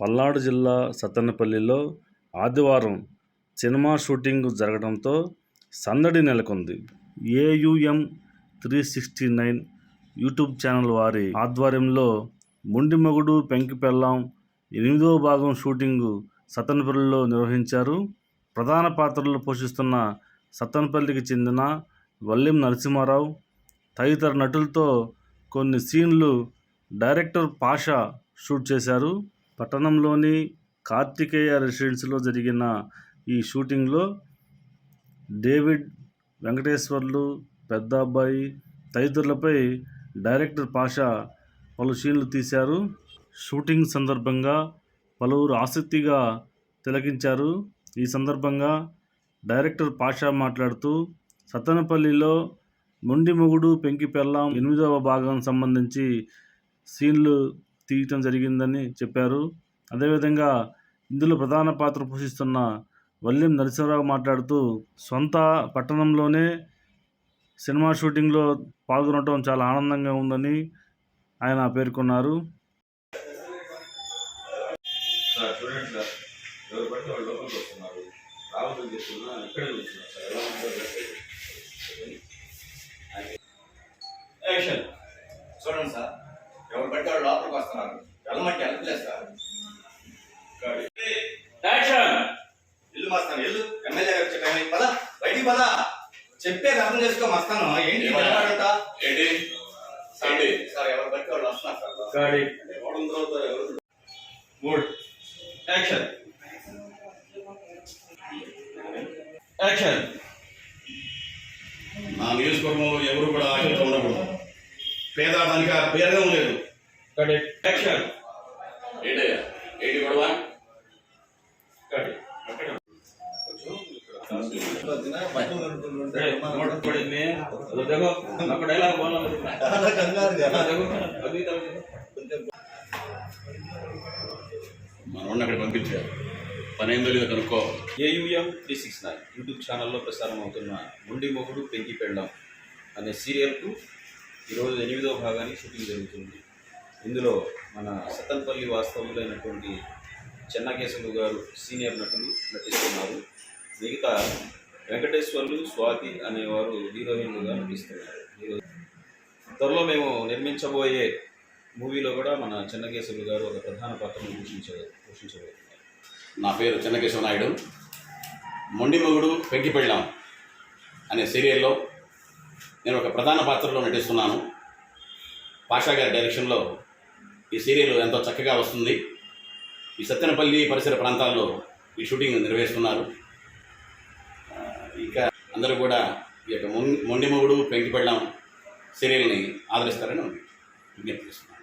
పల్నాడు జిల్లా సత్తెనపల్లిలో ఆదివారం cinema shooting జరగడంతో సందడి నెలకొంది. A U M three sixty nine YouTube channel వారి ఆధ్వర్యంలో ముండి మొగుడు పెంకి పెళ్ళాం ఎనిమిదవ భాగం షూటింగ్ సత్తెనపల్లిలో నిర్వహించారు. ప్రధాన పాత్రలు పోషిస్తున్న సత్తెనపల్లికి చెందిన వల్లిం నరసింహారావు తదితర నటులతో కొన్ని సీన్లు డైరెక్టర్ పాషా షూట్ చేశారు. పట్టణంలోని కార్తికేయ రెసిడెన్సీలో జరిగిన ఈ షూటింగ్లో డేవిడ్ వెంకటేశ్వర్లు పెద్ద అబ్బాయి తదితరులపై డైరెక్టర్ పాషా పలు సీన్లు తీశారు. షూటింగ్ సందర్భంగా పలువురు ఆసక్తిగా తిలకించారు. ఈ సందర్భంగా డైరెక్టర్ పాషా మాట్లాడుతూ సత్తనపల్లిలో మొండి మొగుడు పెంకి పెళ్ళాం ఎనిమిదవ భాగం సంబంధించి సీన్లు తీయటం జరిగిందని చెప్పారు. అదేవిధంగా ఇందులో ప్రధాన పాత్ర పోషిస్తున్న వల్లిం నరసింహరావు మాట్లాడుతూ సొంత పట్టణంలోనే సినిమా షూటింగ్లో పాల్గొనడం చాలా ఆనందంగా ఉందని ఆయన పేర్కొన్నారు. సార్ చూడండి సార్. ఎవరు పడితే వాళ్ళు లోపలికి వస్తున్నారు వెళ్ళమంటే యాక్షన్ ఇల్లు మస్తాను ఇల్లు. ఎమ్మెల్యే గారు చెప్పాను పద బయటికి పద. చెప్పేది అర్థం చేసుకో మస్తాను. ఏంటి నిలబడంట ఏంటి? సార్ సార్ ఎవరు పడితే వాళ్ళు వస్తున్నారు సార్. ఎవరు తర్వాత ఎవరు మూడ్ యాక్షన్ యాక్షన్ నా నియోజకవర్గంలో ఎవరు కూడా ఆశతో ఉండకూడదు. పేద దానికి పేదం లేదు. యాక్షన్ ఏంటయ్యా? ఏంటి గొడవ? మనోడిని అక్కడ పంపించారు పని ఏందో లేదో కనుక్కో. A U M three six nine YouTube ఛానల్లో ప్రసారం అవుతున్న మొండి మొగుడు పెంకి పెళ్ళం అనే సీరియల్కు ఈరోజు ఎనిమిదవ భాగానికి షూటింగ్ జరుగుతుంది. ఇందులో మన సతన్పల్లి వాస్తవులైనటువంటి చెన్నకేశవులు గారు సీనియర్ నటులు నటిస్తున్నారు. మిగతా వెంకటేశ్వర్లు స్వాతి అనేవారు హీరోయిన్లుగా నటిస్తున్నారు. త్వరలో మేము నిర్మించబోయే మూవీలో కూడా మన చెన్నకేశవులు గారు ఒక ప్రధాన పాత్రను పోషించ పోషించబోతున్నారు. నా పేరు చెన్నకేశవ నాయుడు. మొండి మొగుడు పెంకి పెళ్ళాం అనే సీరియల్లో నేను ఒక ప్రధాన పాత్రలో నటిస్తున్నాను. పాషా గారి డైరెక్షన్లో ఈ సీరియల్ ఎంతో చక్కగా వస్తుంది. ఈ సత్తెనపల్లి పరిసర ప్రాంతాల్లో ఈ షూటింగ్ నిర్వహిస్తున్నారు. ఇంకా అందరూ కూడా ఈ యొక్క మొం- పెంకిపెళ్ళం సీరియల్ని ఆదరిస్తారని విజ్ఞప్తి చేస్తున్నాను.